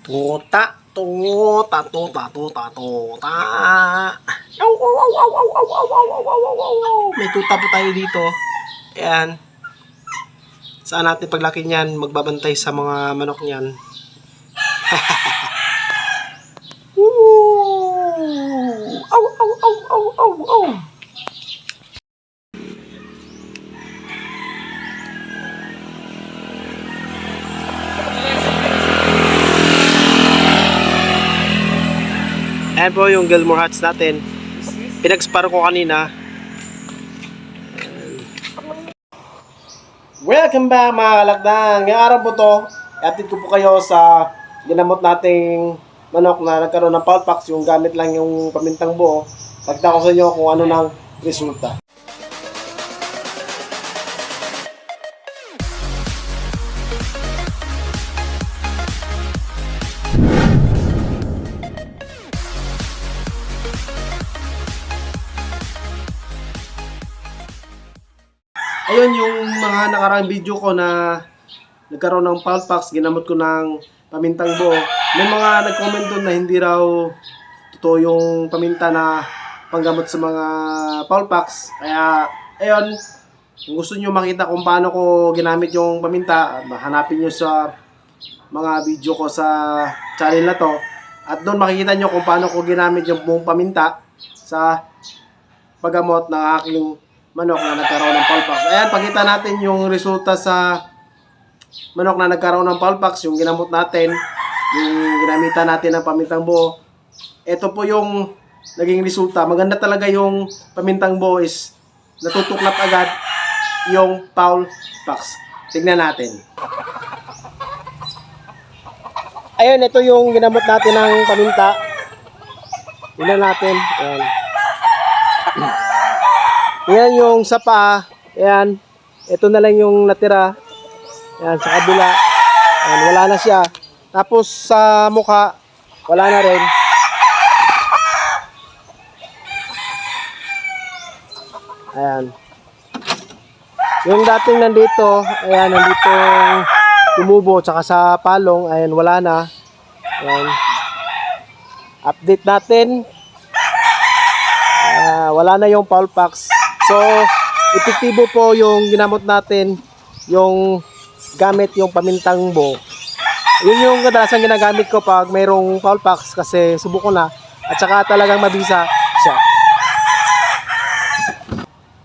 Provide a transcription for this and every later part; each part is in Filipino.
Tuta, tuta, tuta, tuta, tuta. Aw, aw, aw, aw, aw, aw, aw, aw, aw, aw. May tuta po tayo dito. Ayan. Saan natin paglaki niyan, magbabantay sa mga manok niyan. Woo! Aw, aw, aw, aw, aw, aw. Ayan po yung Gilmore Hats natin. Pinagspar ko kanina. Welcome back mga kalakdang. Ngayong araw po to, atid ko po kayo sa ginamot nating manok na nagkaroon ng pulpax, yung gamit lang yung pamintang buo. Pagta ko sa inyo kung ano nang resulta. Ayun yung mga nakarang video ko na nagkaroon ng pulpax, ginamot ko ng pamintang buo. May mga nag-comment doon na hindi raw totoo yung paminta na panggamot sa mga pulpax. Kaya, ayun, kung gusto nyo makita kung paano ko ginamit yung paminta, hanapin nyo sa mga video ko sa channel na to. At doon makikita nyo kung paano ko ginamit yung buong paminta sa paggamot ng aking manok na nagkaroon ng pulpax. Ayan, pakita natin yung resulta sa manok na nagkaroon ng pulpax, yung ginamot natin, yung ginamitan natin ng pamintang buo. Ito po yung naging resulta. Maganda talaga yung pamintang buo is natutuklap agad yung pulpax. Tignan natin. Ayun, ito yung ginamot natin ng paminta. Tignan natin. Ayan. Yan yung sa paa. Ayan. Ito na lang yung natira. Ayan, sa kabila. Ayan, wala na siya. Tapos sa mukha, wala na rin. Ayan. Yung dating nandito, ayan, nandito tumubo, tsaka sa palong, ayan, wala na. Ayan. Update natin. Ah, wala na yung Paulpax. So, epektibo po yung ginamot natin, yung gamit yung pamintang bo. Yun yung kadalasan ginagamit ko pag mayroong Paulpax kasi subuko na at saka talagang mabisa siya.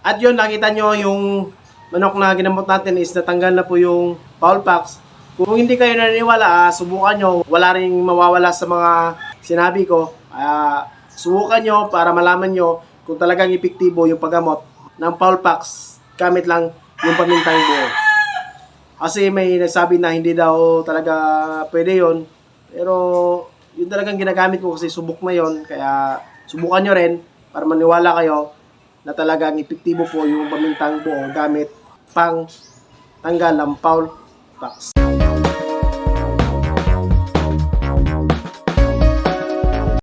At yun, nakita nyo yung manok na ginamot natin is natanggal na po yung Paulpax. Kung hindi kayo naniniwala, ah, subukan nyo. Wala rin mawawala sa mga sinabi ko. Ah, subukan nyo para malaman nyo kung talagang epektibo yung paggamot ng Paulpax gamit lang yung pamintang buo. Kasi may nagsabi na hindi daw talaga pwede yon Pero yun talagang ginagamit ko kasi subok na yon Kaya subukan nyo rin para maniwala kayo na talagang epektibo po yung pamintang buo gamit pang tanggal ng Paulpax.